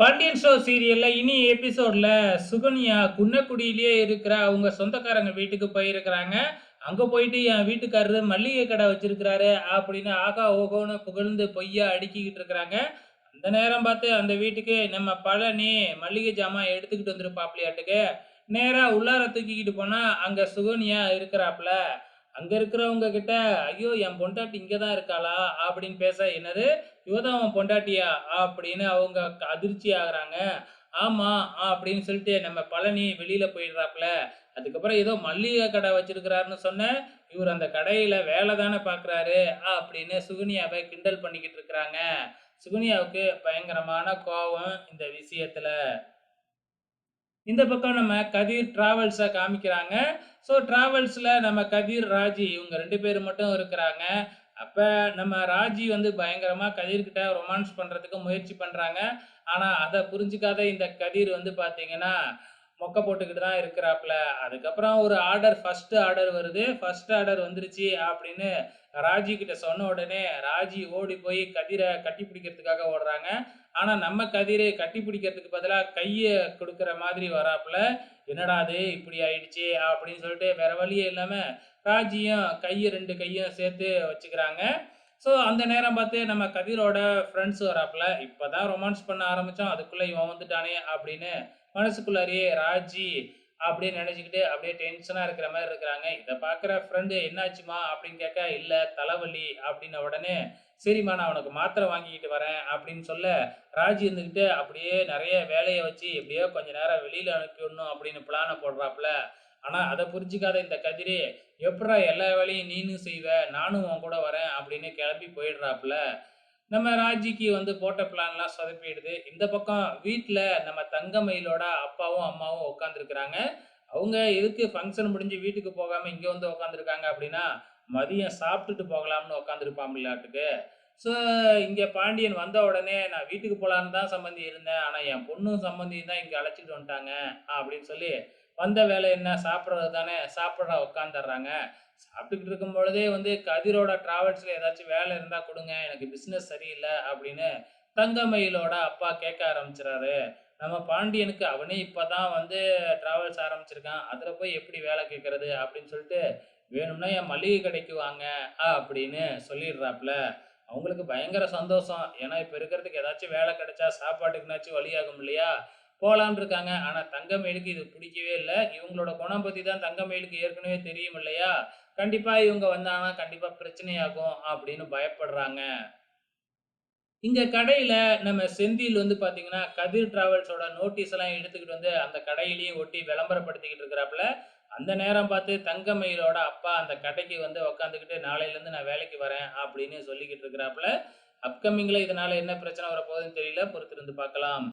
Pandian show சீரியலில் இனி எபிசோடில் சுகன்யா குன்னக்குடியிலேயே இருக்கிற அவங்க சொந்தக்காரங்க வீட்டுக்கு போயிருக்கிறாங்க. அங்கே போயிட்டு என் வீட்டுக்காரரு மல்லிகை கடை வச்சிருக்கிறாரு அப்படின்னு ஆகா ஓகோன்னு புகழ்ந்து பொய்யா அடுக்கிக்கிட்டு இருக்கிறாங்க. அந்த நேரம் பார்த்து அந்த வீட்டுக்கு நம்ம பழனி மல்லிகை ஜாமான் எடுத்துக்கிட்டு வந்துருப்பாப்லையாட்டுக்கு நேராக உள்ளார தூக்கிக்கிட்டு போனால் அங்கே சுகன்யா இருக்கிறாப்ல. அங்க இருக்கிறவங்க கிட்ட, "ஐயோ! என் பொண்டாட்டி இங்க தான் இருக்காளா?" அப்படின்னு பேச, "என்னது? இவதான் அவன் உன் பொண்டாட்டியா?" அப்படின்னு அவங்க க அதிர்ச்சி ஆகுறாங்க. "ஆமா" அப்படின்னு சொல்லிட்டு நம்ம பழனி வெளியில போயிடுறாப்புல அதுக்கப்புறம் ஏதோ மல்லிகை கடை வச்சிருக்கிறாருன்னு சொன்னேன். இவர் அந்த கடையில வேலை தானே பாக்குறாரு அப்படின்னு சுகுனியாவை கிண்டல் பண்ணிக்கிட்டு இருக்கிறாங்க. சுகுனியாவுக்கு பயங்கரமான கோபம் இந்த விஷயத்துல. இந்த பக்கம் நம்ம கதிர் டிராவல்ஸ காமிக்கிறாங்க. ஸோ டிராவல்ஸ்ல நம்ம கதிர், ராஜி இவங்க ரெண்டு பேரும் மட்டும் இருக்கிறாங்க. அப்ப நம்ம ராஜி வந்து பயங்கரமா கதிர்கிட்ட ரொமான்ஸ் பண்ணுறதுக்கு முயற்சி பண்றாங்க. ஆனா அதை புரிஞ்சுக்காத இந்த கதிர் வந்து பார்த்தீங்கன்னா, மொக்க போட்டுக்கிட்டு தான் இருக்கிறாப்புல அதுக்கப்புறம் ஒரு ஆர்டர் ஃபர்ஸ்ட் ஆர்டர் வருது. ஃபர்ஸ்ட் ஆர்டர் வந்துருச்சு அப்படின்னு ராஜி கிட்ட சொன்ன உடனே, ராஜி ஓடி போய் கதிரை கட்டி பிடிக்கிறதுக்காக ஓடுறாங்க. ஆனா நம்ம கதிரை கட்டி பிடிக்கிறதுக்கு பதிலாக கையை கொடுக்குற மாதிரி வராப்புல "என்னடா இது இப்படி ஆயிடுச்சு அப்படின்னு சொல்லிட்டு வேற வழியே இல்லாம ராஜியும் கையை ரெண்டு கையும் சேர்த்து வச்சுக்கிறாங்க. ஸோ அந்த நேரம் பார்த்து நம்ம கதிரோட ஃப்ரெண்ட்ஸ் வராப்புல இப்போதான் ரொமான்ஸ் பண்ண ஆரம்பிச்சோம். அதுக்குள்ள இவன் வந்துட்டானே!" அப்படின்னு மனசுக்குள்ளாரையே ராஜி அப்படியே நினைச்சுக்கிட்டு அப்படியே டென்ஷனாக இருக்கிற மாதிரி இருக்கிறாங்க. இதை பார்க்குற ஃப்ரெண்டு என்னாச்சுமா அப்படின்னு கேட்க, இல்லை தலைவலி" அப்படின்ன உடனே, "சரிம்மா நான் உனக்கு மாத்திரை வாங்கிக்கிட்டு வரேன்" அப்படின்னு சொல்ல, ராஜி இருந்துக்கிட்டு அப்படியே நிறைய வேலையை வச்சு எப்படியோ கொஞ்ச நேரம் வெளியில் அனுப்பிவிடணும் அப்படின்னு பிளானை போடுறாப்புல ஆனால் அதை புரிஞ்சுக்காத இந்த கதிரி "எப்புட்றா எல்லா வேலையும் நீனும் செய்வ? நானும் உன் கூட வரேன்" அப்படின்னு கிளம்பி போயிடுறாப்புல நம்ம ராஜிக்கு வந்து போட்ட பிளான்லாம் சொதப்பிடுது. இந்த பக்கம் வீட்டில் நம்ம தங்கமயிலோட அப்பாவும், அம்மாவும் உட்காந்துருக்குறாங்க அவங்க எதுக்கு ஃபங்க்ஷன் முடிஞ்சு வீட்டுக்கு போகாமல் இங்கே வந்து உட்காந்துருக்காங்க அப்படின்னா, மதியம் சாப்பிட்டுட்டு போகலாம்னு உட்காந்துருப்பான் பிள்ளாட்டுக்கு ஸோ இங்கே பாண்டியன் வந்த உடனே, "நான் வீட்டுக்கு போகலான்னு தான் சம்மந்தி இருந்தேன். ஆனால் என் பொண்ணும் சம்மந்தியும் தான் இங்கே அழைச்சிட்டு வந்துட்டாங்க" அப்படின்னு சொல்லி, வந்த வேலை என்ன சாப்பிட்றது தானே, சாப்பிட உட்காந்துர்றாங்க. சாப்பிட்டுக்கிட்டு இருக்கும் பொழுதே வந்து கதிரோட டிராவல்ஸில் ஏதாச்சும் வேலை இருந்தால் கொடுங்க எனக்கு பிஸ்னஸ் சரியில்லை அப்படின்னு தங்கமயிலோட அப்பா கேட்க ஆரம்பிச்சுறாரு. நம்ம பாண்டியனுக்கு அவனே இப்போ தான் வந்து டிராவல்ஸ் ஆரம்பிச்சிருக்கான். அதில் போய் எப்படி வேலை கேட்குறது அப்படின்னு சொல்லிட்டு, "வேணும்னா என் மளிகை கடைக்கு வாங்க" அப்படின்னு சொல்லிடுறாப்புல அவங்களுக்கு பயங்கர சந்தோஷம். ஏன்னா இப்போ இருக்கிறதுக்கு ஏதாச்சும் வேலை கிடைச்சா சாப்பாட்டுக்குனாச்சும் வழியாகும் இல்லையா? போகலான் இருக்காங்க. ஆனால் தங்கமயிலுக்கு இது பிடிக்கவே இல்லை இவங்களோட குணம் பற்றி தான் தங்கமயிலுக்கு ஏற்கனவே தெரியும் இல்லையா? கண்டிப்பாக இவங்க வந்தாங்கன்னா கண்டிப்பாக பிரச்சனையாகும் அப்படின்னு பயப்படுறாங்க. இங்க கடையில நம்ம செந்தில் வந்து பார்த்தீங்கன்னா, கதிர் டிராவல்ஸோட நோட்டீஸ் எல்லாம் எடுத்துக்கிட்டு வந்து அந்த கடையிலேயே ஒட்டி விளம்பரப்படுத்திக்கிட்டு இருக்கிறாப்புல அந்த நேரம் பார்த்து தங்கமயிலோட அப்பா அந்த கடைக்கு வந்து உட்காந்துக்கிட்டு, "நாளையிலேருந்து நான் வேலைக்கு வரேன்" அப்படின்னு சொல்லிக்கிட்டு இருக்கிறாப்புல அப்கமிங்கில் இதனால என்ன பிரச்சனை வரப்போகுதுன்னு தெரியல. பொறுத்திருந்து பார்க்கலாம்.